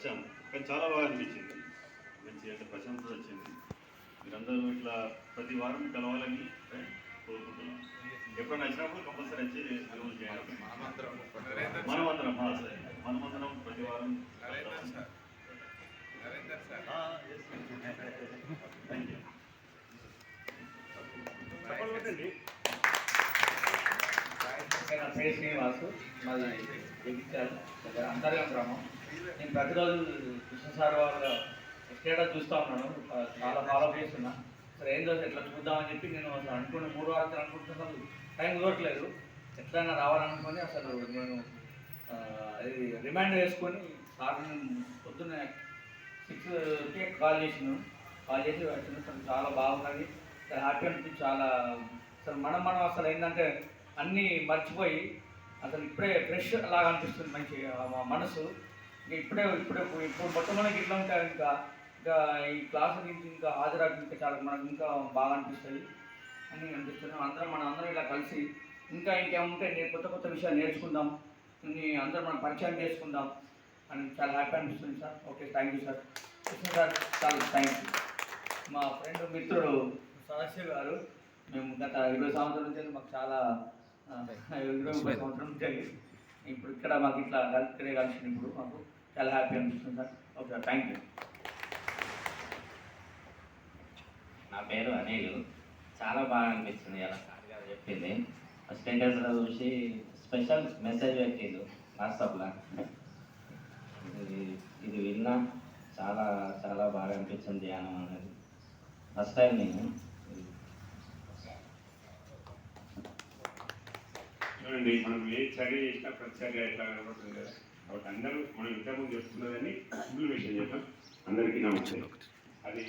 వచ్చాము. కానీ చాలా బాగా అనిపించింది. మంచి అంటే ప్రశంస వచ్చింది. మీరందరూ ఇట్లా ప్రతి వారం కలవాలని కోరుకుంటున్నాం. ఎప్పుడైనా వచ్చినప్పుడు కంపల్సరీ వచ్చి అనుభవం చేయాలి. మనమందరం. మనమందరం ప్రతి వారం థ్యాంక్ యూ నా పేరు శ్రీనివాసు. మాది జగిత్యాల దగ్గర అంతర్గం గ్రామం. నేను ప్రతిరోజు కృష్ణ సార్ వాళ్ళ స్టేటస్ చూస్తూ ఉన్నాను. చాలా ఫాలో చేస్తున్నా. సరే ఏం రోజు ఎట్లా చూద్దామని చెప్పి నేను అసలు అనుకుని మూడు వారాలు అనుకుంటున్నాను టైం దొరకలేదు ఎట్లయినా రావాలనుకొని అసలు నేను ఇది రిమైండ్ వేసుకొని సార్ పొద్దున్నే సిక్స్కి కాల్ చేసినాను కాల్ చేసి వచ్చిన అసలు చాలా బాగున్నది హ్యాపీ అనిపించి చాలా అసలు మనం మనం అసలు ఏంటంటే అన్నీ మర్చిపోయి అసలు ఇప్పుడే ఫ్రెష్ లాగా అనిపిస్తుంది మంచి మా మనసు. ఇప్పుడే ఇప్పుడే ఇప్పుడు మొట్టమొదటి ఇట్లా ఉంటారు ఇంకా ఇంకా ఈ క్లాస్ నుంచి ఇంకా హాజరాకి ఇంకా చాలా మనకు ఇంకా బాగా అనిపిస్తుంది. అని అనిపిస్తున్నాం అందరం మనం అందరం ఇలా కలిసి ఇంకా ఇంకేముంటే నేను కొత్త కొత్త విషయాలు నేర్చుకుందాం. అందరం మనం పరిచయం చేసుకుందాం అని చాలా హ్యాపీ అనిపిస్తుంది sir. Okay thank you sir Krishna sir చాలా థ్యాంక్ యూ మా ఫ్రెండ్ మిత్రుడు సదస్య గారు. మేము గత ఇరవై సంవత్సరాల నుంచి మాకు చాలా ఇరవై ముప్పై సంవత్సరం ఇప్పుడు ఇక్కడ మాకు ఇట్లా ఇక్కడే కలిసి ఇప్పుడు మాకు చాలా హ్యాపీ అనిపిస్తుంది sir okay sir thank you నా పేరు అనిల్. చాలా బాగా అనిపించింది ఇలా సార్ గారు చెప్పింది. స్టేటస్లో చూసి స్పెషల్ మెసేజ్ పెట్టిండు వాట్సాప్లో ఇది ఇది విన్నా చాలా చాలా బాగా అనిపించింది ధ్యానం అనేది. ఫస్ట్ టైం నేను. చూడండి మనం ఏ చర్య చేసినా ప్రతి చర్య ఎట్లా కనబడుతుంది కదా. కాబట్టి అందరూ మనం ఇంతకుముందు చెప్తున్నదని ఇంప్లిమేషన్ చేద్దాం. అందరికీ నమస్తే